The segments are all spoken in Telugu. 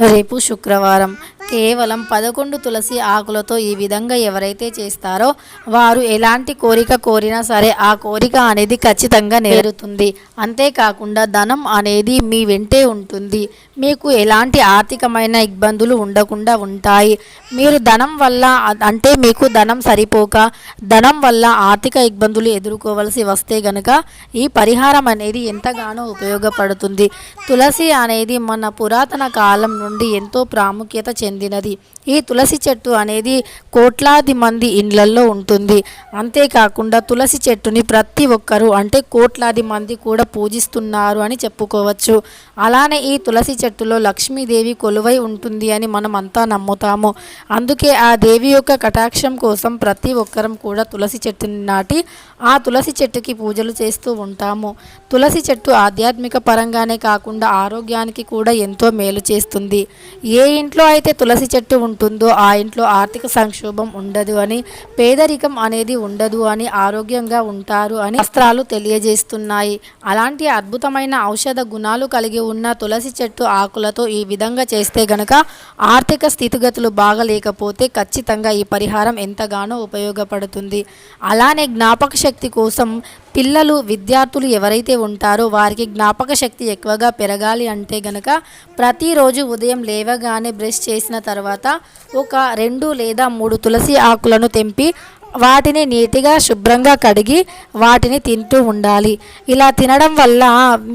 రేపు శుక్రవారం కేవలం పదకొండు తులసి ఆకులతో ఈ విధంగా ఎవరైతే చేస్తారో వారు ఎలాంటి కోరిక కోరినా సరే ఆ కోరిక అనేది ఖచ్చితంగా నేరుతుంది అంతేకాకుండా ధనం అనేది మీ వెంటే ఉంటుంది. మీకు ఎలాంటి ఆర్థికమైన ఇబ్బందులు ఉండకుండా ఉంటాయి. మీరు ధనం వల్ల అంటే మీకు ధనం సరిపోక ధనం వల్ల ఆర్థిక ఇబ్బందులు ఎదుర్కోవలసి వస్తే గనుక ఈ పరిహారం అనేది ఎంతగానో ఉపయోగపడుతుంది. తులసి అనేది మన పురాతన కాలం నుండి ఎంతో ప్రాముఖ్యత చెంది చెందినది ఈ తులసి చెట్టు అనేది కోట్లాది మంది ఇండ్లల్లో ఉంటుంది. అంతేకాకుండా తులసి చెట్టుని ప్రతి ఒక్కరూ అంటే కోట్లాది మంది కూడా పూజిస్తున్నారు అని చెప్పుకోవచ్చు. అలానే ఈ తులసి చెట్టులో లక్ష్మీదేవి కొలువై ఉంటుంది అని మనం అంతా నమ్ముతాము. అందుకే ఆ దేవి యొక్క కటాక్షం కోసం ప్రతి ఒక్కరం కూడా తులసి చెట్టుని నాటి ఆ తులసి చెట్టుకి పూజలు చేస్తూ ఉంటాము. తులసి చెట్టు ఆధ్యాత్మిక పరంగానే కాకుండా ఆరోగ్యానికి కూడా ఎంతో మేలు చేస్తుంది. ఏ ఇంట్లో అయితే తులసి తులసి చెట్టు ఉంటుందో ఆ ఇంట్లో ఆర్థిక సంక్షోభం ఉండదు అని పేదరికం అనేది ఉండదు అని ఆరోగ్యంగా ఉంటారు అని శాస్త్రాలు తెలియజేస్తున్నాయి. అలాంటి అద్భుతమైన ఔషధ గుణాలు కలిగి ఉన్న తులసి చెట్టు ఆకులతో ఈ విధంగా చేస్తే గనక ఆర్థిక స్థితిగతులు బాగలేకపోతే ఖచ్చితంగా ఈ పరిహారం ఎంతగానో ఉపయోగపడుతుంది. అలానే జ్ఞాపక శక్తి కోసం పిల్లలు విద్యార్థులు ఎవరైతే ఉంటారో వారికి జ్ఞాపక శక్తి ఎక్కువగా పెరగాలి అంటే గనక ప్రతిరోజు ఉదయం లేవగానే బ్రష్ చేసిన తర్వాత ఒక రెండు లేదా మూడు తులసి ఆకులను తెంపి వాటిని నీటిగా శుభ్రంగా కడిగి వాటిని తింటూ ఉండాలి. ఇలా తినడం వల్ల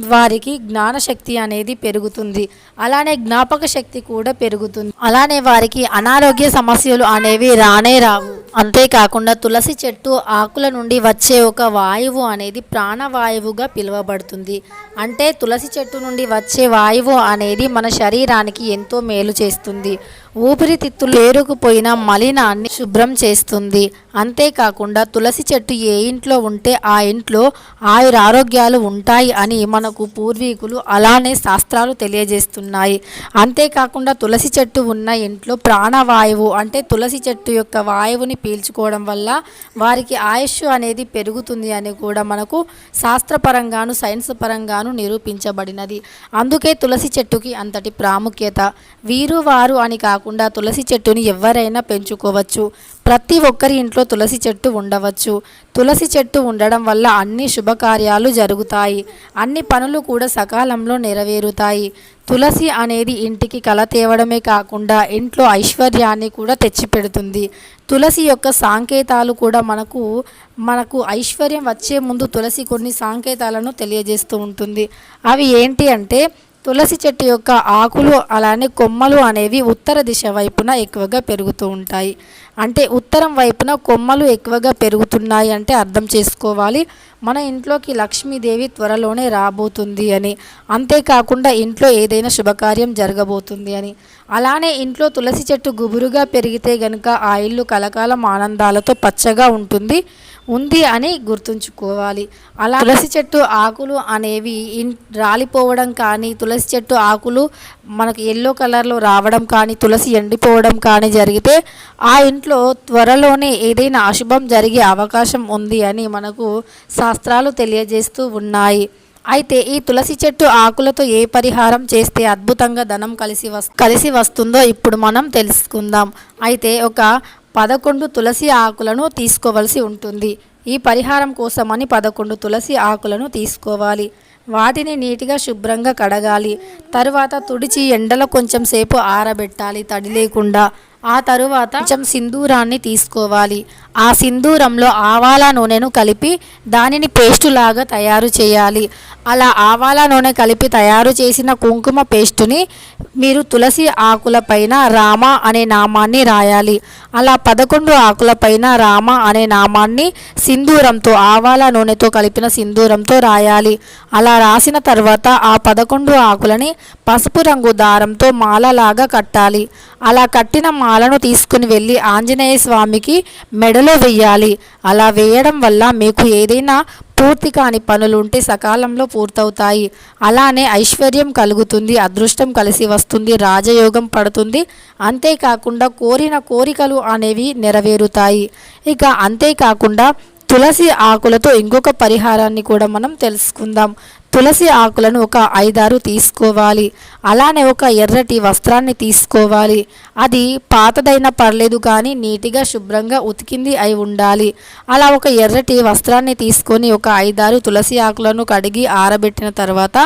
వారికి జ్ఞానశక్తి అనేది పెరుగుతుంది. అలానే జ్ఞాపక శక్తి కూడా పెరుగుతుంది. అలానే వారికి అనారోగ్య సమస్యలు అనేవి రానే రావు. అంతేకాకుండా తులసి చెట్టు ఆకుల నుండి వచ్చే ఒక వాయువు అనేది ప్రాణవాయువుగా పిలువబడుతుంది. అంటే తులసి చెట్టు నుండి వచ్చే వాయువు అనేది మన శరీరానికి ఎంతో మేలు చేస్తుంది. ఊపిరితిత్తులు పేరుకుపోయిన మలినాన్ని శుభ్రం చేస్తుంది. అంతేకాకుండా తులసి చెట్టు ఏ ఇంట్లో ఉంటే ఆ ఇంట్లో ఆయుర ఆరోగ్యాలు ఉంటాయి అని మనకు పూర్వీకులు అలానే శాస్త్రాలు తెలియజేస్తున్నాయి. అంతేకాకుండా తులసి చెట్టు ఉన్న ఇంట్లో ప్రాణవాయువు అంటే తులసి చెట్టు యొక్క వాయువుని పీల్చుకోవడం వల్ల వారికి ఆయుష్ అనేది పెరుగుతుంది అని కూడా మనకు శాస్త్రపరంగాను సైన్స్ పరంగాను నిరూపించబడినది. అందుకే తులసి చెట్టుకి అంతటి ప్రాముఖ్యత. వీరు వారు అని కాకుండా తులసి చెట్టుని ఎవరైనా పెంచుకోవచ్చు. ప్రతి ఒక్కరి ఇంట్లో తులసి చెట్టు ఉండవచ్చు. తులసి చెట్టు ఉండడం వల్ల అన్ని శుభకార్యాలు జరుగుతాయి. అన్ని పనులు కూడా సకాలంలో నెరవేరుతాయి. తులసి అనేది ఇంటికి కల తేవడమే కాకుండా ఇంట్లో ఐశ్వర్యాన్ని కూడా తెచ్చిపెడుతుంది. తులసి యొక్క సాంకేతాలు కూడా మనకు మనకు ఐశ్వర్యం వచ్చే ముందు తులసి కొన్ని సాంకేతాలను తెలియజేస్తూ ఉంటుంది. అవి ఏంటి అంటే తులసి చెట్టు యొక్క ఆకులు అలానే కొమ్మలు అనేవి ఉత్తర దిశ వైపున ఎక్కువగా పెరుగుతూ ఉంటాయి. అంటే ఉత్తరం వైపున కొమ్మలు ఎక్కువగా పెరుగుతున్నాయి అంటే అర్థం చేసుకోవాలి. మన ఇంట్లోకి లక్ష్మీదేవి త్వరలోనే రాబోతుంది అని. అంతేకాకుండా ఇంట్లో ఏదైనా శుభకార్యం జరగబోతుంది అని. అలానే ఇంట్లో తులసి చెట్టు గుబురుగా పెరిగితే గనుక ఆ ఇల్లు కలకాలం ఆనందాలతో పచ్చగా ఉంటుంది. ఉంది అని గుర్తుంచుకోవాలి. అలా తులసి చెట్టు ఆకులు అనేవి రాలిపోవడం కానీ తులసి చెట్టు ఆకులు మనకు ఎల్లో కలర్లో రావడం కానీ తులసి ఎండిపోవడం కానీ జరిగితే ఆ ఇంట్లో త్వరలోనే ఏదైనా అశుభం జరిగే అవకాశం ఉంది అని మనకు శాస్త్రాలు తెలియజేస్తూ ఉన్నాయి. అయితే ఈ తులసి చెట్టు ఆకులతో ఏ పరిహారం చేస్తే అద్భుతంగా ధనం కలిసి వస్ కలిసి వస్తుందో ఇప్పుడు మనం తెలుసుకుందాం. అయితే ఒక పదకొండు తులసి ఆకులను తీసుకోవలసి ఉంటుంది. ఈ పరిహారం కోసమని పదకొండు తులసి ఆకులను తీసుకోవాలి. వాటిని నీటిగా శుభ్రంగా కడగాలి. తరువాత తుడిచి ఎండలో కొంచెం సేపు ఆరబెట్టాలి తడి లేకుండా. ఆ తరువాత కొంచెం సింధూరాన్ని తీసుకోవాలి. ఆ సింధూరంలో ఆవాల నూనెను కలిపి దానిని పేస్టు లాగా తయారు చేయాలి. అలా ఆవాల నూనె కలిపి తయారు చేసిన కుంకుమ పేస్టుని మీరు తులసి ఆకులపైన రామ అనే నామాన్ని రాయాలి. అలా పదకొండు ఆకులపైన రామ అనే నామాన్ని సింధూరంతో ఆవాల నూనెతో కలిపిన సింధూరంతో రాయాలి. అలా రాసిన తర్వాత ఆ పదకొండు ఆకులని పసుపు రంగు దారంతో మాలలాగా కట్టాలి. అలా కట్టిన మాలను తీసుకుని వెళ్ళి ఆంజనేయ స్వామికి మెడలో వెయ్యాలి అలా వేయడం వల్ల మీకు ఏదైనా పూర్తి కాని పనులు ఉంటే సకాలంలో పూర్తవుతాయి. అలానే ఐశ్వర్యం కలుగుతుంది అదృష్టం కలిసి వస్తుంది రాజయోగం పడుతుంది. అంతేకాకుండా కోరిన కోరికలు అనేవి నెరవేరుతాయి. ఇక అంతేకాకుండా తులసి ఆకులతో ఇంకొక పరిహారాన్ని కూడా మనం తెలుసుకుందాం. తులసి ఆకులను ఒక ఐదారు తీసుకోవాలి. అలానే ఒక ఎర్రటి వస్త్రాన్ని తీసుకోవాలి. అది పాతదైనా పర్లేదు కానీ నీటిగా శుభ్రంగా ఉతికింది అయి ఉండాలి. అలా ఒక ఎర్రటి వస్త్రాన్ని తీసుకొని ఒక ఐదారు తులసి ఆకులను కడిగి ఆరబెట్టిన తర్వాత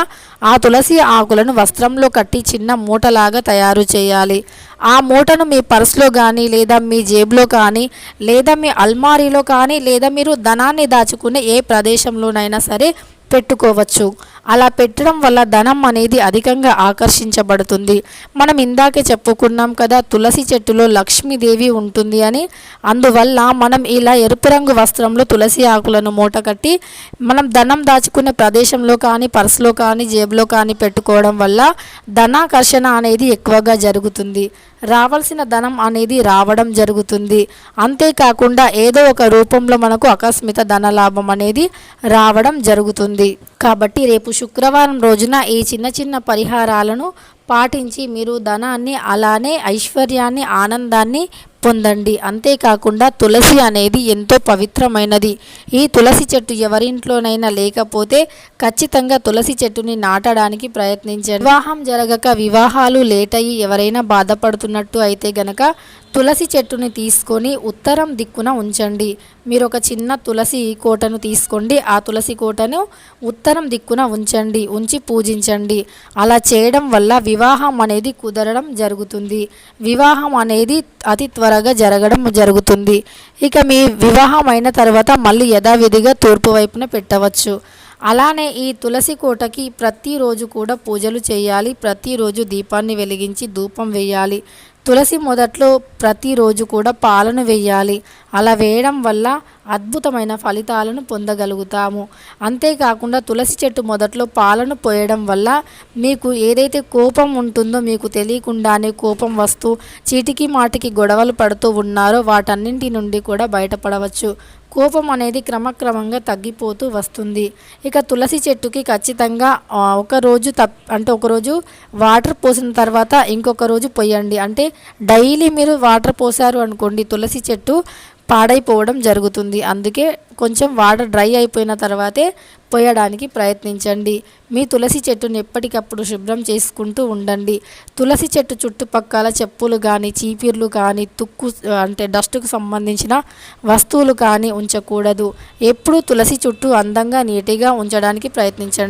ఆ తులసి ఆకులను వస్త్రంలో కట్టి చిన్న మూటలాగా తయారు చేయాలి. ఆ మూటను మీ పర్స్లో కానీ లేదా మీ జేబులో కానీ లేదా మీ అల్మారీలో కానీ లేదా మీరు ధనాన్ని దాచుకునే ఏ ప్రదేశంలోనైనా సరే పెట్టుకోవచ్చు. అలా పెట్టడం వల్ల ధనం అనేది అధికంగా ఆకర్షించబడుతుంది. మనం ఇందాకే చెప్పుకున్నాం కదా తులసి చెట్టులో లక్ష్మీదేవి ఉంటుంది అని. అందువల్ల మనం ఇలా ఎరుపు రంగు వస్త్రంలో తులసి ఆకులను మూట కట్టి మనం ధనం దాచుకునే ప్రదేశంలో కానీ పర్సులో కానీ జేబులో కానీ పెట్టుకోవడం వల్ల ధనాకర్షణ అనేది ఎక్కువగా జరుగుతుంది. రావాల్సిన ధనం అనేది రావడం జరుగుతుంది. అంతేకాకుండా ఏదో ఒక రూపంలో మనకు ఆకస్మిక ధనలాభం అనేది రావడం జరుగుతుంది. కాబట్టి రేపు శుక్రవారం రోజున ఈ చిన్న చిన్న పరిహారాలను పాటించి మీరు ధనాన్ని అలానే ఐశ్వర్యాన్ని ఆనందాన్ని పొందండి. అంతేకాకుండా తులసి అనేది ఎంతో పవిత్రమైనది. ఈ తులసి చెట్టు ఎవరింట్లోనైనా లేకపోతే ఖచ్చితంగా తులసి చెట్టుని నాటడానికి ప్రయత్నించండి. వివాహం జరగక వివాహాలు లేట్ అయ్యి ఎవరైనా బాధపడుతున్నట్టు అయితే గనక తులసి చెట్టుని తీసుకొని ఉత్తరం దిక్కున ఉంచండి. మీరు ఒక చిన్న తులసి కోటను తీసుకోండి. ఆ తులసి కోటను ఉత్తరం దిక్కున ఉంచండి. ఉంచి పూజించండి. అలా చేయడం వల్ల వివాహం అనేది కుదరడం జరుగుతుంది. వివాహం అనేది అతి త్వరగా జరగడం జరుగుతుంది. ఇక మీ వివాహం అయిన తర్వాత మళ్ళీ యథావిధిగా తూర్పు వైపున పెట్టవచ్చు. అలానే ఈ తులసి కోటకి ప్రతిరోజు కూడా పూజలు చేయాలి. ప్రతిరోజు దీపాన్ని వెలిగించి ధూపం వేయాలి. తులసి మొదట్లో ప్రతిరోజు కూడా పాలను వేయాలి. అలా వేయడం వల్ల అద్భుతమైన ఫలితాలను పొందగలుగుతాము. అంతేకాకుండా తులసి చెట్టు మొదట్లో పాలను పోయడం వల్ల మీకు ఏదైతే కోపం ఉంటుందో మీకు తెలియకుండానే కోపం వస్తూ చీటికి మాటికి గొడవలు పడుతూ ఉన్నారో వాటన్నింటి నుండి కూడా బయటపడవచ్చు. కోపం అనేది క్రమక్రమంగా తగ్గిపోతూ వస్తుంది. ఇక తులసి చెట్టుకి ఖచ్చితంగా ఒకరోజు ఒక రోజు తప్ అంటే ఒకరోజు వాటర్ పోసిన తర్వాత ఇంకొక రోజు పోయండి. అంటే డైలీ మీరు వాటర్ పోసారు అనుకోండి తులసి చెట్టు పాడైపోవడం జరుగుతుంది. అందుకే కొంచెం వాటర్ డ్రై అయిపోయిన తర్వాతే పోయడానికి ప్రయత్నించండి. మీ తులసి చెట్టును ఎప్పటికప్పుడు శుభ్రం చేసుకుంటూ ఉండండి. తులసి చెట్టు చుట్టుపక్కల చెప్పులు కానీ చీపిర్లు కానీ తుక్కు అంటే డస్ట్కు సంబంధించిన వస్తువులు కానీ ఉంచకూడదు. ఎప్పుడూ తులసి చుట్టూ అందంగా నీటిగా ఉంచడానికి ప్రయత్నించండి.